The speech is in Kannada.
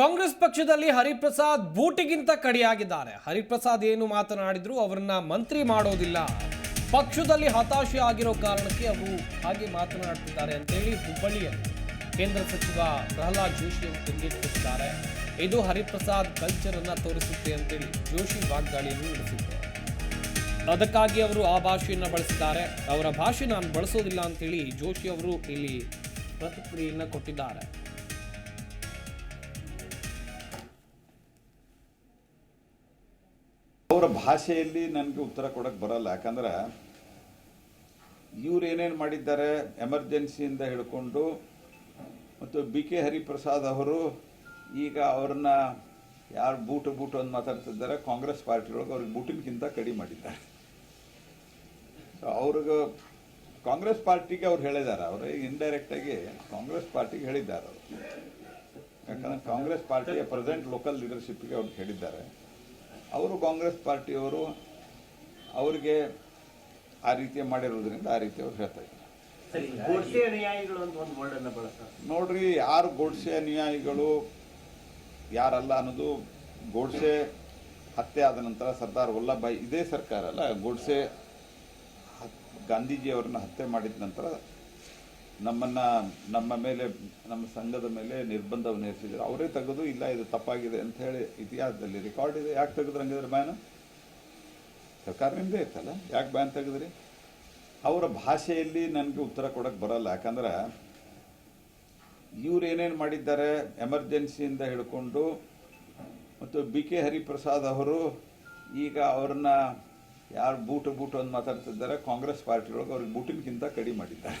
ಕಾಂಗ್ರೆಸ್ ಪಕ್ಷದಲ್ಲಿ ಹರಿಪ್ರಸಾದ್ ಬೂಟಿಗಿಂತ ಕಡಿಯಾಗಿದ್ದಾರೆ. ಹರಿಪ್ರಸಾದ್ ಏನು ಮಾತನಾಡಿದ್ರು ಅವರನ್ನ ಮಂತ್ರಿ ಮಾಡೋದಿಲ್ಲ. ಪಕ್ಷದಲ್ಲಿ ಹತಾಶೆ ಆಗಿರೋ ಕಾರಣಕ್ಕೆ ಅವರು ಹಾಗೆ ಮಾತನಾಡ್ತಿದ್ದಾರೆ ಅಂತೇಳಿ ಹುಬ್ಬಳ್ಳಿಯಲ್ಲಿ ಕೇಂದ್ರ ಸಚಿವ ಪ್ರಹ್ಲಾದ್ ಜೋಶಿ ಅವರು ತಿರುಗೇಟಿಸಿದ್ದಾರೆ ಇದು ಹರಿಪ್ರಸಾದ್ ಕಲ್ಚರ್ ಅನ್ನ ತೋರಿಸುತ್ತೆ ಅಂತೇಳಿ ಜೋಶಿ ವಾಗ್ದಾಳಿಯನ್ನು ನಡೆಸಿದ್ದಾರೆ ಅದಕ್ಕಾಗಿ ಅವರು ಆ ಭಾಷೆಯನ್ನು ಬಳಸಿದ್ದಾರೆ. ಅವರ ಭಾಷೆ ನಾನು ಬಳಸೋದಿಲ್ಲ ಅಂತೇಳಿ ಜೋಶಿ ಅವರು ಇಲ್ಲಿ ಪ್ರತಿಕ್ರಿಯೆಯನ್ನು ಕೊಟ್ಟಿದ್ದಾರೆ. ಅವರ ಭಾಷೆಯಲ್ಲಿ ನನಗೆ ಉತ್ತರ ಕೊಡಕ್ಕೆ ಬರಲ್ಲ. ಯಾಕಂದ್ರೆ ಇವ್ರು ಏನೇನು ಮಾಡಿದ್ದಾರೆ, ಎಮರ್ಜೆನ್ಸಿಯಿಂದ ಹಿಡ್ಕೊಂಡು, ಮತ್ತು ಬಿ ಕೆ ಹರಿಪ್ರಸಾದ್ ಅವರು ಈಗ ಅವ್ರನ್ನ ಯಾರು ಬೂಟು ಬೂಟು ಅಂತ ಮಾತಾಡ್ತಿದ್ದಾರೆ, ಕಾಂಗ್ರೆಸ್ ಪಾರ್ಟಿಯೊಳಗೆ ಅವ್ರಿಗೆ ಬೂಟಿನಕ್ಕಿಂತ ಕಡಿಮೆ ಮಾಡಿದ್ದಾರೆ. ಸೊ ಅವ್ರಿಗೆ ಕಾಂಗ್ರೆಸ್ ಪಾರ್ಟಿಗೆ ಅವ್ರು ಹೇಳಿದ್ದಾರೆ. ಅವರು ಇಂಡೈರೆಕ್ಟ್ ಆಗಿ ಕಾಂಗ್ರೆಸ್ ಪಾರ್ಟಿಗೆ ಹೇಳಿದ್ದಾರೆ ಅವರು. ಯಾಕಂದ್ರೆ ಕಾಂಗ್ರೆಸ್ ಪಾರ್ಟಿಯ ಪ್ರೆಸೆಂಟ್ ಲೋಕಲ್ ಲೀಡರ್ಶಿಪ್ಗೆ ಅವ್ರಿಗೆ ಹೇಳಿದ್ದಾರೆ. ಅವರು ಕಾಂಗ್ರೆಸ್ ಪಾರ್ಟಿಯವರು ಅವರಿಗೆ ಆ ರೀತಿ ಮಾಡಿರೋದ್ರಿಂದ ಆ ರೀತಿ ಅವ್ರು ಹೇಳ್ತಾ ಇದ್ದಾರೆ. ನೋಡ್ರಿ ಯಾರು ಗೋಡ್ಸೆ ಅನುಯಾಯಿಗಳು ಯಾರಲ್ಲ ಅನ್ನೋದು ಗೋಡ್ಸೆ ಹತ್ಯೆ ಆದ ನಂತರ ಸರ್ದಾರ್ ವಲ್ಲಭಾಯಿ ಇದೇ ಸರ್ಕಾರ ಅಲ್ಲ ಗೋಡ್ಸೆ ಗಾಂಧೀಜಿಯವರನ್ನ ಹತ್ಯೆ ಮಾಡಿದ ನಂತರ ನಮ್ಮನ್ನ, ನಮ್ಮ ಮೇಲೆ, ನಮ್ಮ ಸಂಘದ ಮೇಲೆ ನಿರ್ಬಂಧವನ್ನು ಹೇರಿಸಿದ್ರು ಅವರೇ ತೆಗೆದು, ಇಲ್ಲ, ಇದು ತಪ್ಪಾಗಿದೆ ಅಂತ ಹೇಳಿ ಇತಿಹಾಸದಲ್ಲಿ ರೆಕಾರ್ಡ್ ಇದೆ. ಯಾಕೆ ತೆಗೆದ್ರು ಹಂಗಿದ್ರೆ ಬ್ಯಾನ್ ಸರ್ಕಾರ ನಿಮ್ಮದೇ ಇತ್ತಲ್ಲ? ಯಾಕೆ ಬ್ಯಾನ್ ತೆಗೆದ್ರಿ? ಅವರ ಭಾಷೆಯಲ್ಲಿ ನನಗೆ ಉತ್ತರ ಕೊಡೋಕ್ಕೆ ಬರಲ್ಲ. ಯಾಕಂದ್ರೆ ಇವ್ರು ಏನೇನು ಮಾಡಿದ್ದಾರೆ, ಎಮರ್ಜೆನ್ಸಿಯಿಂದ ಹಿಡ್ಕೊಂಡು, ಮತ್ತು ಬಿ ಕೆ ಹರಿಪ್ರಸಾದ್ ಅವರು ಈಗ ಅವ್ರನ್ನ ಯಾರು ಬೂಟು ಬೂಟು ಅಂತ ಮಾತಾಡ್ತಿದ್ದಾರೆ, ಕಾಂಗ್ರೆಸ್ ಪಾರ್ಟಿಯೊಳಗೆ ಅವ್ರಿಗೆ ಬೂಟಿನಕ್ಕಿಂತ ಕಡಿಮೆ ಮಾಡಿದ್ದಾರೆ.